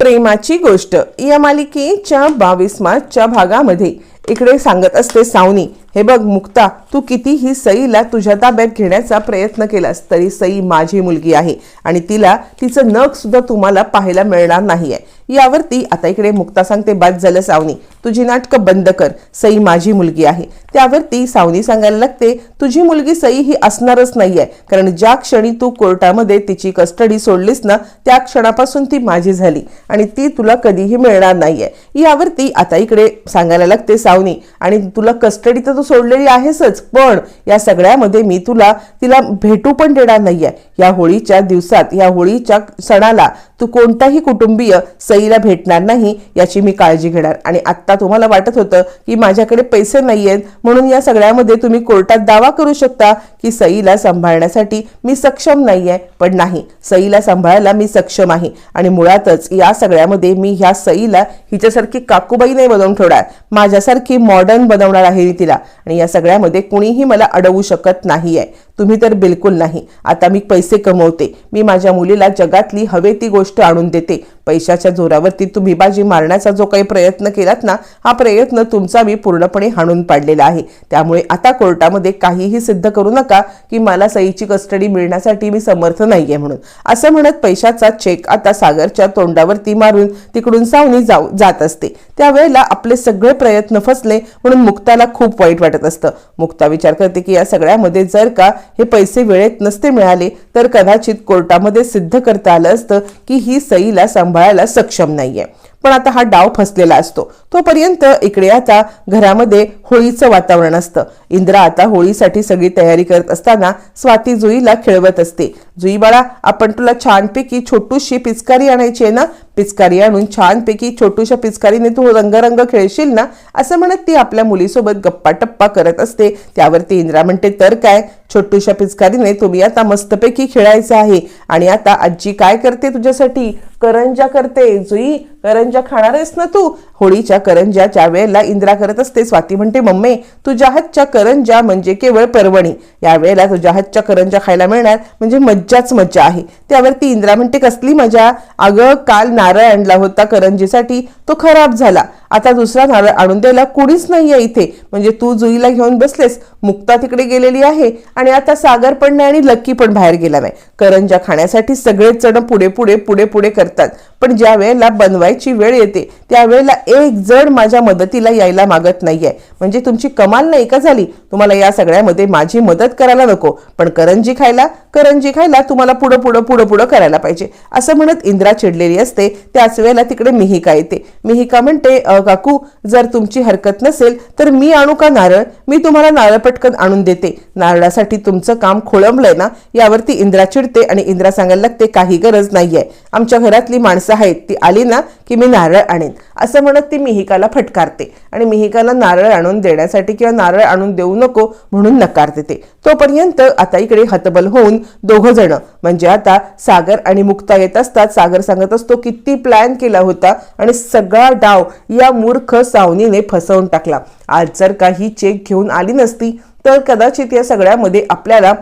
प्रेमाची गोष्ट. या मालिकेच्या बावीस मार्चच्या भागामध्ये इकडे सांगत असते सावनी. हे बघ मुक्ता तू कितीही सईला तुझ्या ताब्यात घेण्याचा प्रयत्न केलास तरी सई माझी मुलगी आहे आणि तिला तिचं नख सुद्धा तुम्हाला पाहायला मिळणार नाहीये. यावरती आता इकडे मुक्ता सांगते बाद झालं सावनी. तुझी नाटकं बंद कर सई माझी मुलगी आहे. त्यावरती सावनी सांगायला लागते तुझी मुलगी सई ही असणारच नाहीये कारण ज्या क्षणी तू कोर्टामध्ये तिची कस्टडी सोडलीस ना त्या क्षणापासून ती माझी झाली आणि ती तुला कधीही मिळणार नाहीये. यावरती आता इकडे सांगायला लागते सावनी आणि तुला कस्टडी तर तू सोडलेली आहेसच पण या सगळ्यामध्ये मी तुला तिला भेटू पण देणार नाहीये. या होळीच्या दिवसात या होळीच्या सणाला तू कोणताही कुटुंबीय सईला भेटणार नाही याची मी काळजी घेणार. आणि आत्ता तुम्हाला वाटत होतं की माझ्याकडे पैसे नाही आहेत म्हणून या सगळ्यामध्ये तुम्ही कोर्टात दावा करू शकता की सईला सांभाळण्यासाठी मी सक्षम नाही आहे पण नाही सईला सांभाळायला मी सक्षम आहे. आणि मुळातच या सगळ्यामध्ये मी ह्या सईला हिच्यासारखी काकूबाई नाही बनवून ठेवणार. माझ्यासारखी मॉडर्न बनवणार आहे तिला. आणि या सगळ्यामध्ये कुणीही मला अडवू शकत नाहीये. तुम्ही तर बिलकुल नाही. आता मी पैसे कमवते. मी माझ्या मुलीला जगातली हवे ती गोष्ट आणून देते. पैशाच्या जोरावरती तुम्ही बाजी मारण्याचा जो काही प्रयत्न केलात ना हा प्रयत्न तुमचा मी पूर्णपणे हाणून पाडलेला आहे. त्यामुळे आता कोर्टामध्ये काहीही सिद्ध करू नका की मला सईची कस्टडी मिळण्यासाठी मी समर्थ नाहीये म्हणून. असं म्हणत पैशाचा चेक आता सागरच्या तोंडावरती मारून तिकडून सावनी जाऊ जात असते. त्यावेळेला आपले सगळे प्रयत्न फसले म्हणून मुक्ताला खूप वाईट वाटत असतं. मुक्ता विचार करते की या सगळ्यामध्ये जर का हे पैसे वेळेत नसते मिळाले तर कदाचित कोर्टामध्ये सिद्ध करता आलं असतं की ही सईला सांभाळायला सक्षम नाहीये. पण आता हा डाव फसलेला असतो. तोपर्यंत इकडे आता घरामध्ये होळीचं वातावरण असतं. इंद्रा आता होळीसाठी सगळी तयारी करत असताना स्वाती जुईला खेळवत असते. जुई बाळा आपण तुला छानपैकी छोटूशी पिचकारी आणायची आहे ना? पिचकारी आणून छानपैकी छोटूशा पिचकारीने तू रंगरंग खेळशील ना? असं म्हणत ती आपल्या मुलीसोबत गप्पा टप्पा करत असते. त्यावरती इंद्रा म्हणते तर काय? छोटूशा पिचकारीने तुम्ही आता मस्तपैकी खेळायचं आहे. आणि आता आजी काय करते तुझ्यासाठी? करंजा करते. जुई करंजा खाणार आहेस ना तू? होळीच्या करंजा ज्या वेळेला इंद्रा करत असते स्वाती म्हणते मम्मी तुझ्या हातच्या करंजा म्हणजे केवळ पर्वणी. या वेळेला तुझ्या हातच्या करंजा खायला मिळणार म्हणजे मज्जाच मज्जा आहे. त्यावरती इंद्रा म्हणते कसली मजा? अगं काल नारळ आणला होता करंजीसाठी तो खराब झाला. आता दुसरा नारळ आणून द्यायला कुणीच नाहीये इथे. म्हणजे तू जुईला घेऊन बसलेस मुक्ता तिकडे गेलेली आहे आणि आता सागर पण नाही आणि लक्की पण बाहेर गेला नाही. करंजा खाण्यासाठी सगळेच जण पुढे पुढे पुढे पुढे करतात. पण ज्या वेळेला बनवायची वेळ येते त्यावेळेला एक जण माझ्या मदतीला यायला मागत नाहीये. म्हणजे तुमची कमाल नाही का झाली? तुम्हाला या सगळ्यामध्ये माझी मदत करायला नको. पण करंजी खायला करंजी खायला तुम्हाला पुढं पुढं पुढं पुढं करायला पाहिजे. असं म्हणत इंद्रा चिडलेली असते. त्याच वेळेला तिकडे मिहिका येते. मिहिका म्हणते "अ, काकू जर तुमची हरकत नसेल तर मी आणू का नारळ? मी तुम्हाला नारळ पटकन आणून देते. नारळासाठी तुमचं काम खोळंबलंय ना? यावरती इंद्रा चिडते आणि इंद्रा सांगायला लागते काही गरज नाहीये. आमच्या घरातली माणसं आहेत. ती आली ना की मी नारळ आणेन. असं म्हणत ती मिहिकाला फटकारते आणि मिहिकाला नारळ आणून देण्यासाठी किंवा नारळ आणून देऊ नको म्हणून नकार देते तोपर्यंत आता इकडे हतबल होऊन दोघं जण म्हणजे आता सागर आणि मुक्ता येत असतात. सागर सांगत असतो किती प्लॅन केला होता आणि सगळा डाव या मूर्ख सावनीने फसवून टाकला. आज जर का ही चेक घेऊन आली नसती तर कदाचित या सगळ्यामध्ये आपल्याला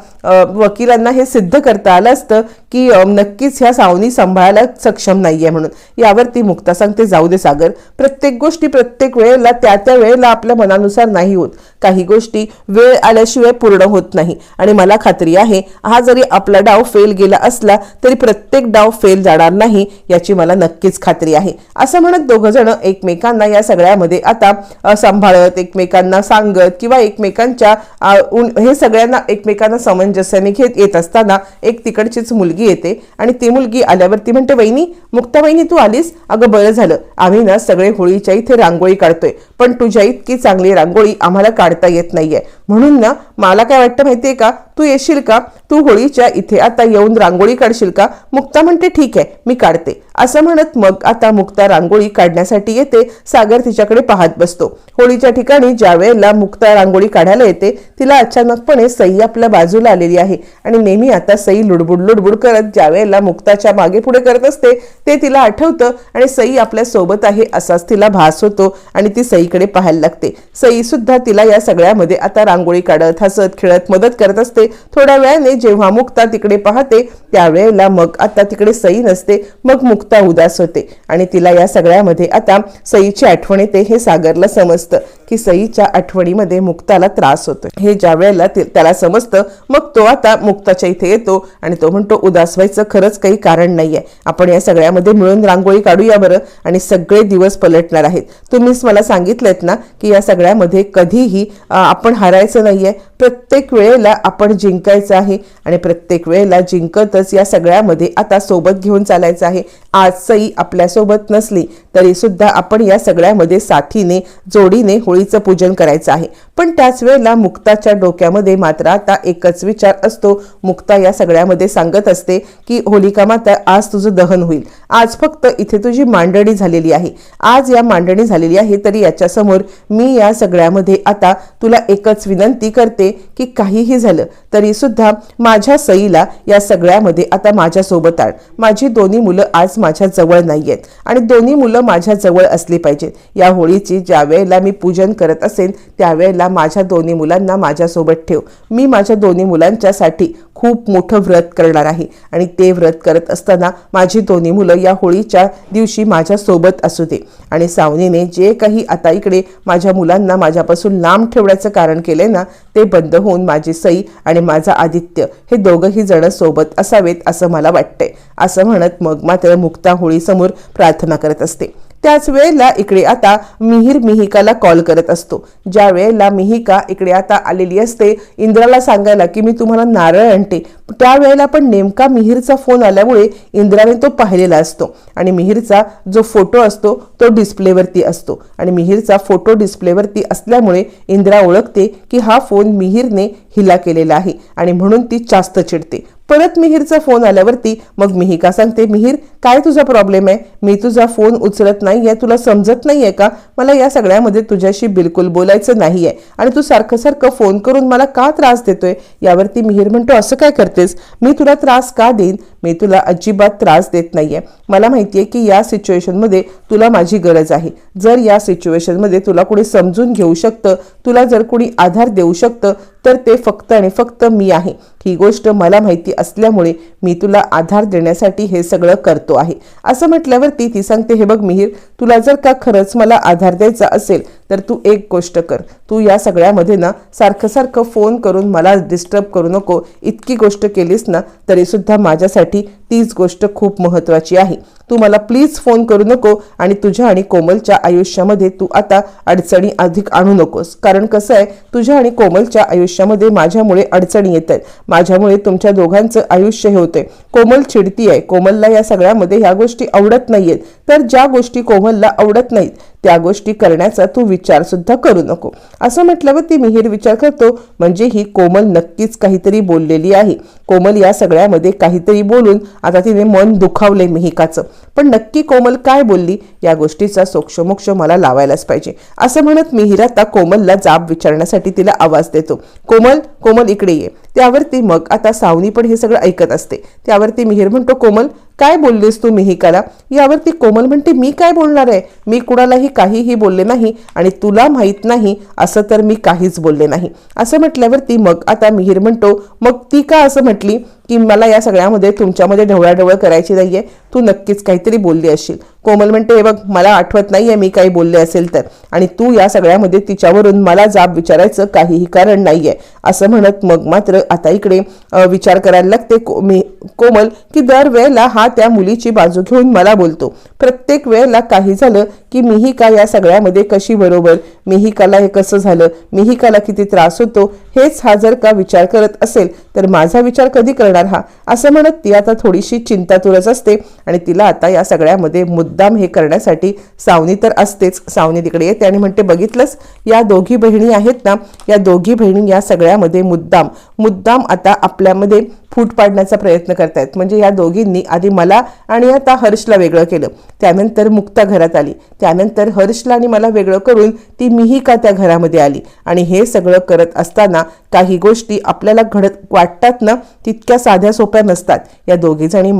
वकिलांना हे सिद्ध करता आलं असतं की नक्कीच ह्या सावनी सांभाळायला सक्षम नाही आहे म्हणून. यावरती मुक्ता सांगते जाऊ दे सागर. प्रत्येक गोष्टी प्रत्येक वेळेला त्या त्या वेळेला आपल्या मनानुसार नाही होत. काही गोष्टी वेळ आल्याशिवाय पूर्ण होत नाही. आणि मला खात्री आहे हा जरी आपला डाव फेल गेला असला तरी प्रत्येक डाव फेल जाणार नाही याची मला नक्कीच खात्री आहे. असं म्हणत दोघं जण एकमेकांना या सगळ्यामध्ये आता सांभाळत एकमेकांना सांगत किंवा एकमेकांच्या हे सगळ्यांना एकमेकांना सामंजस्याने घेत येत असताना एक तिकडचीच मुलगी येते आणि ती मुलगी आल्यावर ती म्हणते वहिनी मुक्ता वहिनी तू आलीस? अगं बरं झालं. आम्ही ना सगळे होळीच्या इथे रांगोळी काढतोय. पण तुझ्या इतकी चांगली रांगोळी आम्हाला काढता येत नाहीये. म्हणून ना मला काय वाटतं माहितीये का? तू येशील का? तू होळीच्या इथे आता येऊन रांगोळी काढशील का? मुक्ता म्हणते ठीक आहे मी काढते. असं म्हणत मग आता मुक्ता रांगोळी काढण्यासाठी येते सागर तिच्याकडे पाहत बसतो. होळीच्या ठिकाणी ज्या वेळेला मुक्ता रांगोळी काढायला येते तिला अचानकपणे सई आपल्या बाजूला आलेली आहे आणि नेहमी आता सई लुडबुड लुडबुड करत ज्या वेळेला मुक्ताच्या मागे पुढे करत असते ते तिला आठवतं आणि सई आपल्यासोबत आहे असाच तिला भास होतो आणि ती सईकडे पाहायला लागते. सई सुद्धा तिला या सगळ्यामध्ये आता रांगोळी काढत हसत खेळत मदत करत असते. थोड्या वेळाने जेव्हा मुक्ता तिकडे पाहते त्यावेळेला मग आता तिकडे सई नसते मग मुक्ता उदास होते. आणि तिला या सगळ्यामध्ये आता सईची आठवण येते हे सागरला समजतं. की सईच्या आठवणीमध्ये मुक्ताला त्रास होतोय. हे ज्या वेळेला त्याला समजतं मग तो आता मुक्ताच्या इथे येतो आणि तो म्हणतो उदास व्हायचं खरंच काही कारण नाहीये. आपण या सगळ्यामध्ये मिळून रांगोळी काढूया बरं आणि सगळे दिवस पलटणार आहेत. तुम्हीच मला सांगितलेत ना की या सगळ्यामध्ये कधीही आपण हारायचं नाहीये. प्रत्येक वेळेला आपण जिंकायचं आहे आणि प्रत्येक वेळेला जिंकतच या सगळ्यामध्ये आता सोबत घेऊन चालायचं आहे. आज सई आपल्यासोबत नसली तरी सुद्धा आपण या सगळ्यामध्ये साथीने जोडीने होळीचं पूजन करायचं आहे. पण त्याच वेळेला मुक्ताच्या डोक्यामध्ये मात्र आता एकच विचार असतो. मुक्ता या सगळ्यामध्ये सांगत असते की होलिका माता आज तुझं दहन होईल. आज फक्त इथे तुझी मांडणी झालेली आहे. आज या मांडणी झालेली आहे तरी याच्यासमोर मी या सगळ्यामध्ये आता तुला एकच विनंती करते की काहीही झालं तरी सुद्धा माझ्या सईला या सगळ्यामध्ये आता माझ्यासोबत आण. माझी दोन्ही मुलं आज माझ्या जवळ नाही आहेत आणि दोन्ही मुलं माझ्या जवळ असली पाहिजेत. या होळीची ज्या वेळेला मी पूजन करत असेन त्यावेळेला माझ्या दोन्ही मुलांना माझ्यासोबत ठेव. मी माझ्या दोन्ही मुलांच्यासाठी खूप मोठं व्रत करणार आहे. आणि ते व्रत करत असताना माझी दोन्ही मुलं या होळीच्या दिवशी माझ्यासोबत असू दे. आणि सावनीने जे काही आता इकडे माझ्या मुलांना माझ्यापासून लांब ठेवण्याचं कारण केले ना ते बंद होऊन माझी सई आणि माझा आदित्य हे दोघंही जण सोबत असावेत असं मला वाटतंय. असं म्हणत मग मात्र मुक्ता होळीसमोर प्रार्थना करत असते. त्याच वेळेला इकडे आता मिहीर मिहिकाला कॉल करत असतो. ज्या वेळेला मिहिका इकडे आता आलेली असते इंद्राला सांगायला की मी तुम्हाला नारळ आणते. त्यावेळेला पण नेमका मिहीरचा फोन आल्यामुळे इंद्राने तो पाहिलेला असतो. आणि मिहीरचा जो फोटो असतो तो डिस्प्लेवरती असतो. आणि मिहीरचा फोटो डिस्प्लेवरती असल्यामुळे इंद्रा ओळखते की हा फोन मिहीरने हिला केलेला आहे आणि म्हणून ती जास्त चिडते. परत मिहीरचा फोन आल्यावरती मग मिहिका सांगते मिहीर काय तुझा प्रॉब्लेम आहे? मी तुझा फोन उचलत नाहीये तुला समजत नाही आहे का? मला या सगळ्यामध्ये तुझ्याशी बिलकुल बोलायचं नाही आहे आणि तू सारखं सारखं फोन करून मला का त्रास देतोय? यावरती मिहीर म्हणतो असं काय करतेस? मी तुला त्रास का देईन? मी तुला अजिबात त्रास देत नाहीये. मला माहितीये की या सिच्युएशनमध्ये तुला माझी गरज आहे. जर या सिच्युएशनमध्ये तुला कोणी समजून घेऊ शकतं तुला जर कोणी आधार देऊ शकतं तर ते फक्त आणि फक्त मी आहे. ही गोष्ट मला माहिती असल्यामुळे मी तुला आधार देण्यासाठी हे सगळं करतो आहे. असं म्हटल्यावरती ती सांगते हे बघ मिहीर तुला जर का खरंच मला आधार द्यायचा असेल तर तू एक गोष्ट कर. तू या सगळ्यामध्ये ना सारखं सारखं फोन करून मला डिस्टर्ब करू नको. इतकी गोष्ट केलीस ना तरी सुद्धा माझ्यासाठी तीच गोष्ट खूप महत्वाची आहे. तू मला प्लीज फोन करू नको आणि तुझ्या आणि कोमलच्या आयुष्यामध्ये तू आता अडचणी अधिक आणू नकोस. कारण कसं आहे तुझ्या आणि कोमलच्या आयुष्यामध्ये माझ्यामुळे अडचणी येत आहेत. माझ्यामुळे तुमच्या दोघांचं आयुष्य हे होते कोमल चिडती आहे कोमलला या सगळ्यामध्ये ह्या गोष्टी आवडत नाहीयेत. तर ज्या गोष्टी कोमलला आवडत नाहीत त्या गोष्टी करण्याचा तू विचार सुद्धा करू नको. असं म्हटल्यावर ती मिहीर विचार करतो म्हणजे ही कोमल नक्कीच काहीतरी बोललेली आहे. कोमल या सगळ्यामध्ये काहीतरी बोलून आता तिने मन दुखावले मिहिकाचं. पण नक्की कोमल काय बोलली? या गोष्टीचा सोक्षमोक्ष मला लावायलाच पाहिजे. असं म्हणत मिहीर आता कोमलला जाब विचारण्यासाठी तिला आवाज देतो. कोमल कोमल इकडे ये. त्यावरती मग आता सावनी पण हे सगळं ऐकत असते. त्यावरती मिहीर म्हणतो कोमल काय बोललीस तू मिहिकाला? यावरती कोमल म्हणते मी काय बोलणार आहे? मी कुणालाही काहीही बोलले नाही आणि तुला माहीत नाही असं तर मी काहीच बोलले नाही. असं म्हटल्यावरती मग आता मिहीर म्हणतो मग ती का असं म्हटली? की मला या सगळ्यामध्ये तुमच्यामध्ये ढवळाढवळ करायची नाही आहे तू नक्कीच काहीतरी बोलली असशील. कोमल म्हणते हे बघ मला आठवत नाही आहे मी काही बोलले असेल तर. आणि तू या सगळ्यामध्ये तिच्यावरून मला जाब विचारायचं काहीही कारण नाही आहे असं म्हणत मग मात्र आता इकडे विचार करायला लागते को- मी कोमल की दर वेळेला हा त्या मुलीची बाजू घेऊन मला बोलतो. प्रत्येक वेळेला काही झालं की मीही का या सगळ्यामध्ये कशी बरोबर मिहिकाला हे कसं झालं मिहिकाला किती त्रास होतो हेच हा जर का विचार करत असेल तर माझा विचार कधी करणार हा. असं म्हणत ती आता थोडीशी चिंतातुरच असते आणि तिला आता या सगळ्यामध्ये मुद्दाम हे करण्यासाठी सावनी तर असतेच. सावनी तिकडे येते आणि म्हणते बघितलंच या दोघी बहिणी आहेत ना या दोघी बहिणी या सगळ्यामध्ये मुद्दाम. मुद्दाम आता आपल्यामध्ये फूट पाडण्याचा प्रयत्न करतायत. म्हणजे या दोघींनी आधी मला आणि आता हर्षला वेगळं केलं. त्यानंतर मुक्ता घरात आली. त्यानंतर हर्षला आणि मला वेगळं करून ती मिहिका त्या घरामध्ये आली? आणि हे सगळं करत असताना काही गोष्टी आपल्याला घडत वाटतात ना तितक्या साध्या सोप्या नसतात. या दोघी जणी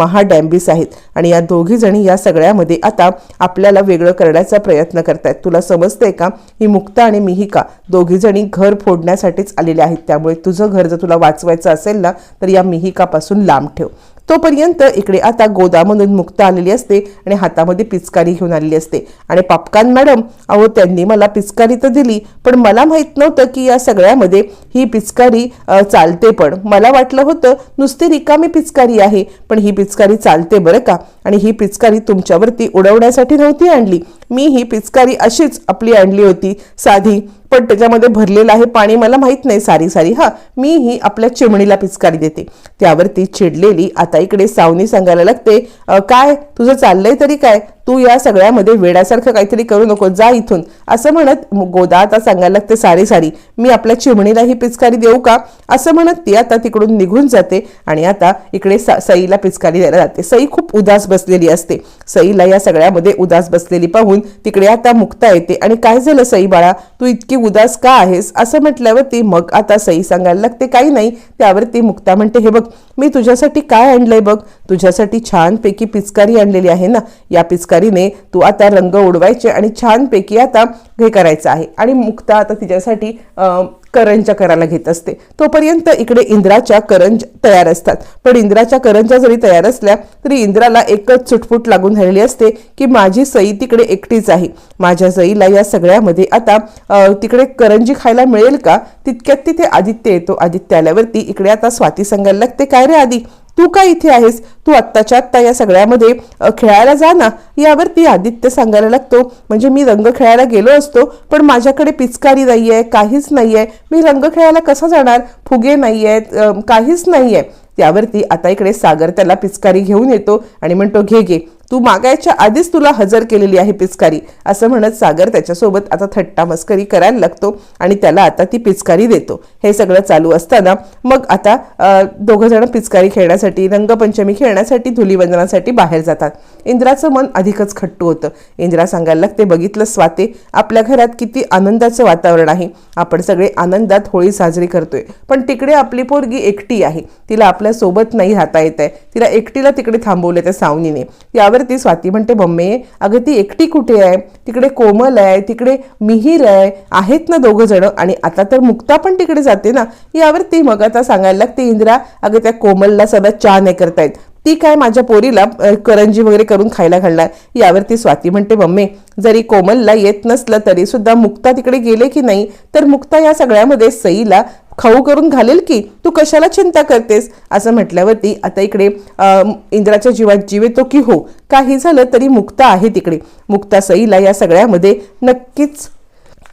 आहेत. आणि या दोघी जणी या सगळ्यामध्ये आता आपल्याला वेगळं करण्याचा प्रयत्न करतायत. तुला समजतंय का? ही मुक्ता आणि मिहिका दोघी जणी घर फोडण्यासाठीच आलेल्या आहेत. त्यामुळे तुझं घर जर तुला वाचवायचं असेल ना तर या मिहिकापासून लांब ठेव. तोपर्यंत इकडे आता गोदामधून मुक्त आलेली असते आणि हातामध्ये पिचकारी घेऊन आलेली असते. आणि पापकान मॅडम अहो त्यांनी मला पिचकारी तर दिली पण मला माहीत नव्हतं की या सगळ्यामध्ये ही पिचकारी चालते पण. मला वाटलं होतं नुसती रिकामी पिचकारी आहे पण ही पिचकारी चालते बरं का? आणि ही पिचकारी तुमच्यावरती उडवण्यासाठी नव्हती आणली. मी ही पिचकारी अशीच आपली आणली होती साधी. पण त्याच्यामध्ये भरलेलं आहे पाणी मला माहीत नाही सारी सारी. हा मी ही आपल्या चिमणीला पिचकारी देते. त्यावरती चिडलेली आता इकडे सावनी सांगायला लागते काय? तुझं चाललंय तरी काय? तू या सगळ्यामध्ये वेड्यासारखं काहीतरी करू नको जा इथून. असं म्हणत गोदा आता सांगायला लागते सारी सारी मी आपल्या चिमणीला ही पिचकारी देऊ का? असं म्हणत ती आता तिकडून निघून जाते आणि आता इकडे सईला पिचकारी द्यायला जाते. सई खूप उदास बसलेली असते. सईला या सगळ्यामध्ये उदास बसलेली पाहून तिकडे आता मुक्ता येते आणि काय झालं सई बाळा? तू इतकी उदास का आहेस? असं म्हटल्यावरती मग आता सई सांगायला लागते काही नाही. त्यावरती मुक्ता म्हणते हे बघ मी तुझ्यासाठी काय आणलंय बघ? तुझ्यासाठी छानपैकी पिचकारी आणलेली आहे ना? या पिचकारी पिचकारीने तू आता रंग उडवायचे आणि छानपैकी आता हे करायचं आहे. आणि मुक्ता आता तिच्यासाठी करंजा करायला घेत असते. तोपर्यंत इकडे इंद्राच्या करंज तयार असतात. पण इंद्राच्या करंजा जरी तयार असल्या तरी इंद्राला एकच चुटपुट लागून राहिलेली असते की माझी सई तिकडे एकटीच आहे. माझ्या सईला या सगळ्यामध्ये आता तिकडे करंजी खायला मिळेल का? तितक्यात तिथे आदित्य येतो. आदित्य आल्यावरती इकडे आता स्वाती सांगायला लागते. काय रे आधी तू का इथे आहेस? तू आत्ताच्या आत्ता या सगळ्यामध्ये खेळायला जा ना. यावरती आदित्य सांगायला लागतो. म्हणजे मी रंग खेळायला गेलो असतो पण माझ्याकडे पिचकारी नाही आहे काहीच नाही आहे मी रंग खेळायला कसा जाणार? फुगे नाही आहेत काहीच नाही आहे त्यावरती आता इकडे सागर त्याला पिचकारी घेऊन येतो आणि म्हणतो घे घे. तू मागायच्या आधीच तुला हजर केलेली आहे पिचकारी असं म्हणत सागर त्याच्यासोबत आता थट्टा मस्करी करायला लागतो आणि त्याला आता ती पिचकारी देतो. हे सगळं चालू असताना मग आता दोघं जण पिचकारी खेळण्यासाठी रंगपंचमी खेळण्यासाठी धुलीवंदनासाठी बाहेर जातात. इंद्राचं मन अधिकच खट्टू होतं. इंद्रा सांगायला लागते बघितलं स्वाते आपल्या घरात किती आनंदाचं वातावरण आहे. आपण सगळे आनंदात होळी साजरी करतोय. पण तिकडे आपली पोरगी एकटी आहे. तिला आपल्यासोबत नाही राहता येत आहे. तिला एकटीला तिकडे थांबवले त्या सावनीने. यावरती स्वाती म्हणते मम्मी अगं ती एकटी कुठे आहे? तिकडे कोमल आहे तिकडे मिहीर आहे आहेत ना दोघं जण? आणि आता तर मुक्ता पण तिकडे जाते ना? यावर ती मग आता सांगायला लागते इंद्रा अगं त्या कोमलला सदा चहा नाही करतायत. ती काय माझ्या पोरीला करंजी वगैरे करून खायला घालणार? यावरती स्वाती म्हणते मम्मी जरी कोमलला येत नसलं तरी सुद्धा मुक्ता तिकडे गेले की नाही? तर मुक्ता या सगळ्यामध्ये सईला खाऊ करून घालेल की तू कशाला चिंता करतेस? असं म्हटल्यावरती आता इकडे इंद्राच्या जीवात जीव येतो की हो. काही झालं तरी मुक्ता आहे तिकडे. मुक्ता सईला या सगळ्यामध्ये नक्कीच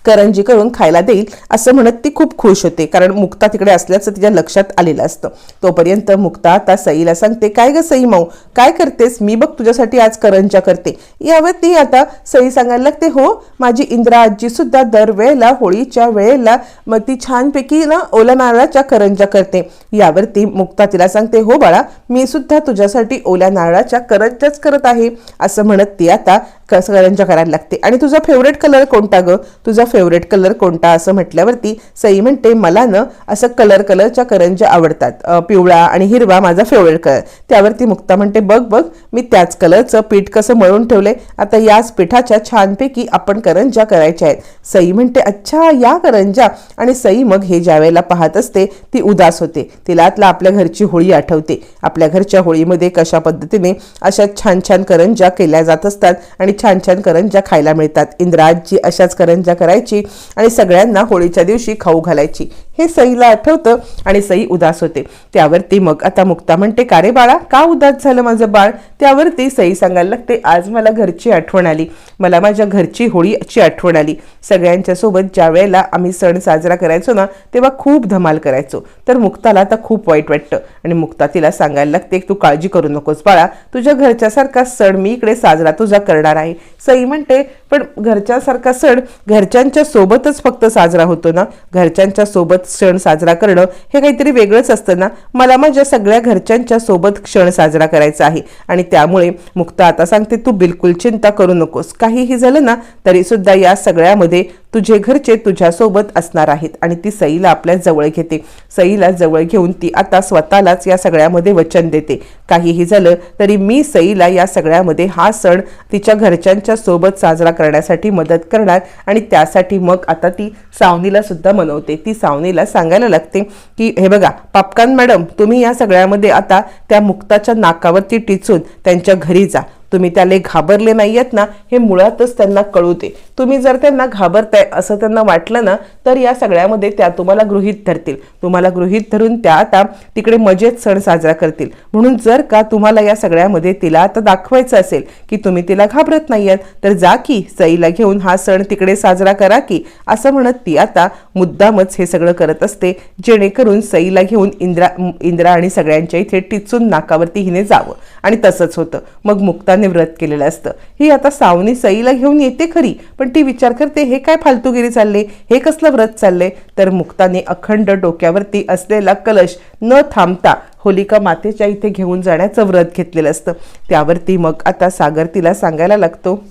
करंजी करून खायला देईल असं म्हणत ती खूप खुश होते. कारण मुक्ता तिकडे असल्याचं तिच्या लक्षात आलेलं असतं. तोपर्यंत मुक्ता आता सईला सांगते काय ग सई माऊ? काय करतेस? मी बघ तुझ्यासाठी आज करंजा करते. यावर ती आता सई सांगायला लागते हो माझी इंद्रा आजी सुद्धा दरवेळेला होळीच्या वेळेला मग ती छानपैकी ना ओल्या नारळाच्या करंजा करते. यावरती मुक्ता तिला सांगते हो बाळा मी सुद्धा तुझ्यासाठी ओल्या नारळाच्या करंजाच करत आहे. असं म्हणत ती आता कस करंजा करायला लागते. आणि तुझा फेवरेट कलर कोणता ग? तुझा फेवरेट कलर कोणता असं म्हटल्यावरती सई म्हणते मला ना असं कलर कलरच्या करंजा आवडतात. पिवळा आणि हिरवा माझा फेवरेट कलर त्यावरती मुक्ता म्हणते बघ बघ मी त्याच कलरचं पीठ कसं मळून ठेवलंय. आता याच पिठाच्या छानपैकी आपण करंजा करायच्या आहेत. सई म्हणते अच्छा या करंजा आणि सई मग हे ज्या वेळेला पाहत असते ती उदास होते. तिला आतला आपल्या घरची होळी आठवते. आपल्या घरच्या होळीमध्ये कशा पद्धतीने अशा छान छान करंजा केल्या जात असतात आणि छान छान करंजा खायला मिळतात. इंद्राजी अशाच करंजा करायची आणि सगळ्यांना होळीच्या दिवशी खाऊ घालायची. हे सईला आठवतं आणि सई उदास होते. त्यावरती मग आता मुक्ता म्हणते का रे बाळा का उदास झालं माझं बाळ? त्यावरती सई सांगायला लागते आज मला घरची आठवण आली. मला माझ्या घरची होळीची आठवण आली. सगळ्यांच्या सोबत ज्या वेळेला आम्ही सण साजरा करायचो ना तेव्हा खूप धमाल करायचो. तर मुक्ताला आता खूप वाईट वाटतं आणि मुक्ता तिला सांगायला लागते तू काळजी करू नकोस बाळा. तुझ्या घरच्यासारखा सण मी इकडे साजरा तुझा करणार आहे. सई म्हणते पण घरच्यासारखा सण घरच्यांच्या सोबतच फक्त साजरा होतो ना? घरच्यांच्या सोबत सण साजरा करणं हे काहीतरी वेगळंच असतं ना? मला माझ्या सगळ्या घरच्यांच्या सोबत क्षण साजरा करायचा आहे. आणि त्यामुळे मुक्ता आता सांगते तू बिलकुल चिंता करू नकोस. काहीही झालं ना तरी सुद्धा या सगळ्यामध्ये तुझे घरचे तुझ्यासोबत असणार आहेत आणि ती सईला आपल्या जवळ घेते. सईला जवळ घेऊन ती आता स्वतःलाच या सगळ्यामध्ये वचन देते. काहीही झालं तरी मी सईला या सगळ्यामध्ये हा सण तिच्या घरच्यांच्या सोबत साजरा करण्यासाठी मदत करणार आणि त्यासाठी मग आता ती सावनीला सुद्धा मनवते. ती सावनीला सांगायला लागते की हे बघा पापकान मॅडम तुम्ही या सगळ्यामध्ये आता त्या मुक्ताच्या नाकावरती टिचून त्यांच्या घरी जा. तुम्ही त्याला घाबरले नाही आहेत ना हे मुळातच त्यांना कळू दे तुम्ही जर त्यांना घाबरताय असं त्यांना वाटलं ना तर या सगळ्यामध्ये त्या तुम्हाला गृहीत धरतील. तुम्हाला गृहीत धरून त्या आता तिकडे मजेत सण साजरा करतील. म्हणून जर का तुम्हाला या सगळ्यामध्ये तिला आता दाखवायचं असेल की तुम्ही तिला घाबरत नाही आहेत तर जा की सईला घेऊन हा सण तिकडे साजरा करा की असं म्हणत ती आता मुद्दामच हे सगळं करत असते जेणेकरून सईला घेऊन इंद्रा इंद्रा आणि सगळ्यांच्या इथे टिचून नाकावरती हिने जावं. आणि तसंच होतं. मग मुक्ताने व्रत केलेलं असतं. ही आता सावनी सईला घेऊन येते खरी पण ती विचार करते हे काय फालतूगिरी चालले? हे कसलं व्रत चाललंय तर मुक्ताने अखंड डोक्यावरती असलेला कलश न थांबता होलिका मातेच्या इथे घेऊन जाण्याचं व्रत घेतलेलं असतं. त्यावरती मग आता सागर तिला सांगायला लागतो.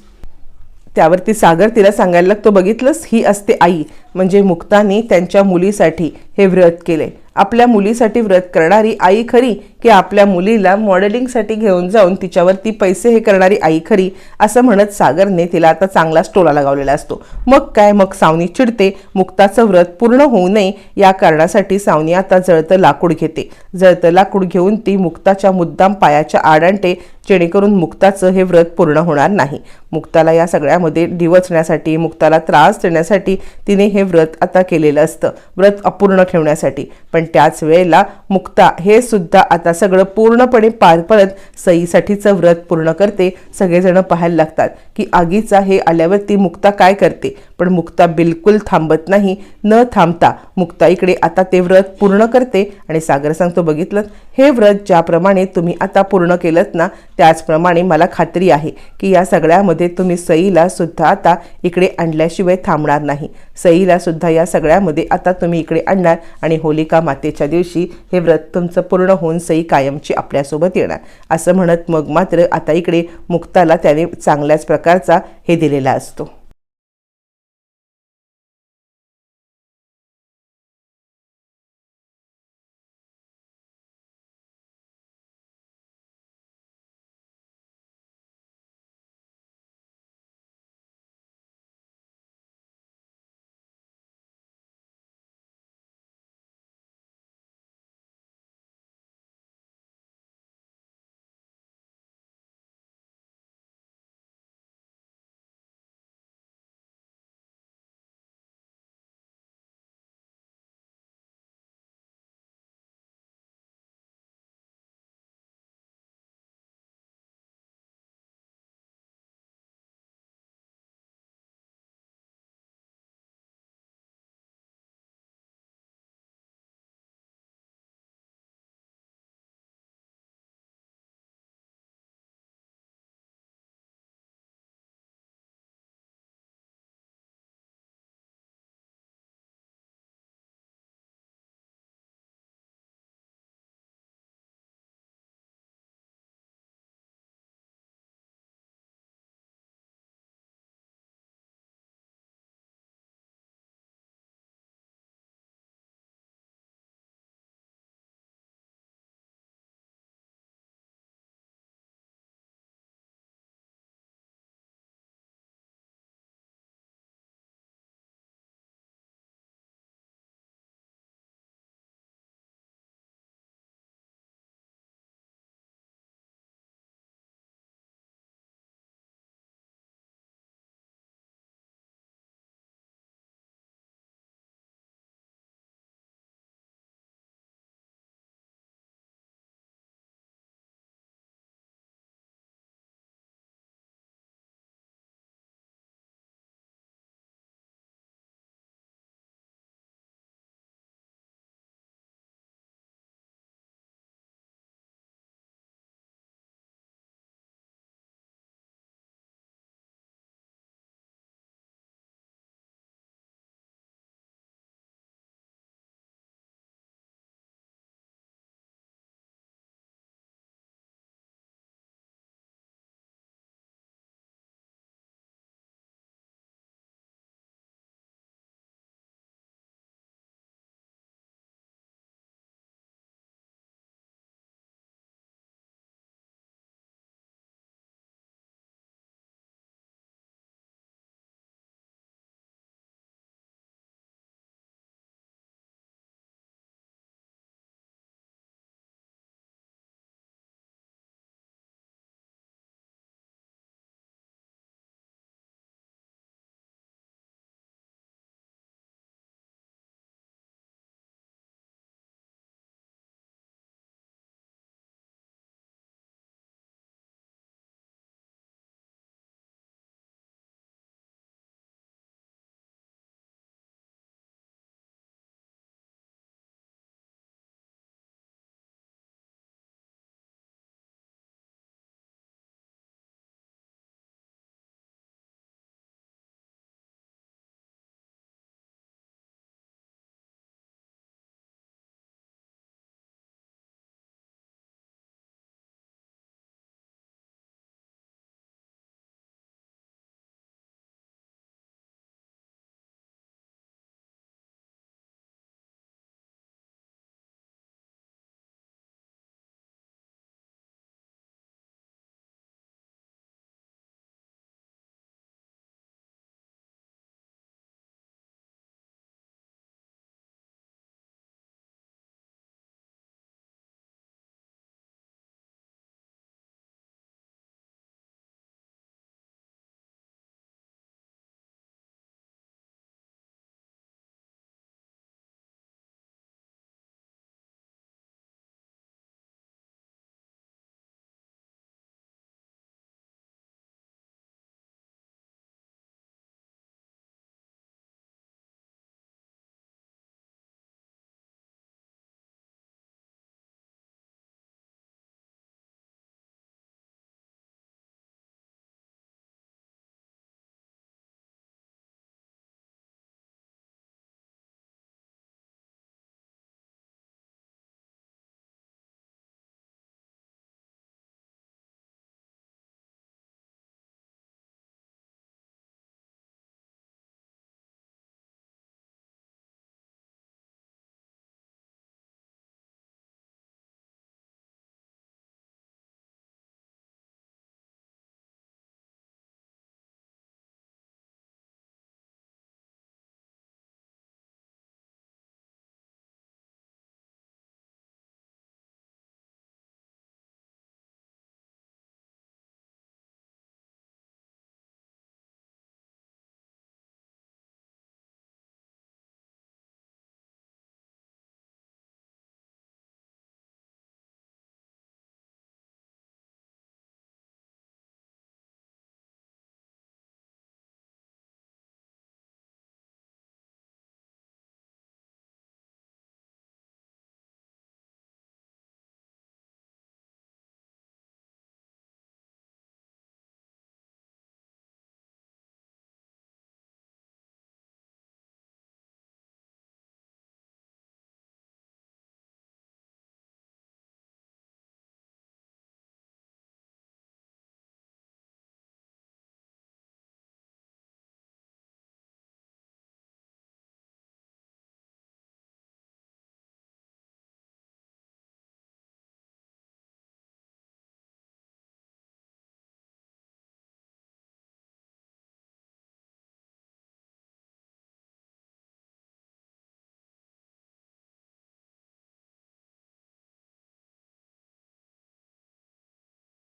त्यावरती सागर तिला सांगायला लागतो बघितलंस? ही असते आई. म्हणजे मुक्ताने त्यांच्या मुलीसाठी हे व्रत केले. आपल्या मुलीसाठी व्रत करणारी आई खरी की आपल्या मुलीला मॉडेलिंगसाठी घेऊन जाऊन तिच्यावरती पैसे हे करणारी आई खरी असं म्हणत सागरने तिला आता चांगला टोला लगावलेला असतो. मग काय? मग सावनी चिडते. मुक्ताचं व्रत पूर्ण होऊ नये या कारणासाठी सावनी आता जळतं लाकूड घेते. जळतं लाकूड घेऊन ती मुक्ताच्या मुद्दाम पायाच्या आड आणते जेणेकरून मुक्ताचं हे व्रत पूर्ण होणार नाही. मुक्ताला या सगळ्यामध्ये डिवचण्यासाठी मुक्ताला त्रास देण्यासाठी तिने हे व्रत आता केलेलं असतं. व्रत अपूर्ण ठेवण्यासाठी. पण त्याच वेळेला मुक्ता हे सुद्धा आता सगळं पूर्णपणे पार पडत सईसाठीचं व्रत पूर्ण करते. सगळेजण पाहायला लागतात की आगीचा हे आल्यावरती मुक्ता काय करते. पण मुक्ता बिलकुल थांबत नाही. न थांबता मुक्ता इकडे आता ते व्रत पूर्ण करते. आणि सागर सांगतो बघितलं? हे व्रत ज्याप्रमाणे तुम्ही आता पूर्ण केलं ना त्याचप्रमाणे मला खात्री आहे की या सगळ्यामध्ये तुम्ही सईला सुद्धा आता इकडे आणल्याशिवाय थांबणार नाही. सईला सुद्धा या सगळ्यामध्ये आता तुम्ही इकडे आणणार आणि होलिका मातेच्या दिवशी हे व्रत तुमचं पूर्ण होऊन सई कायमची आपल्यासोबत येणार. असं म्हणत मग मात्र आता इकडे मुक्ताला त्याने चांगल्याच प्रकारचा हे दिलेला असतो.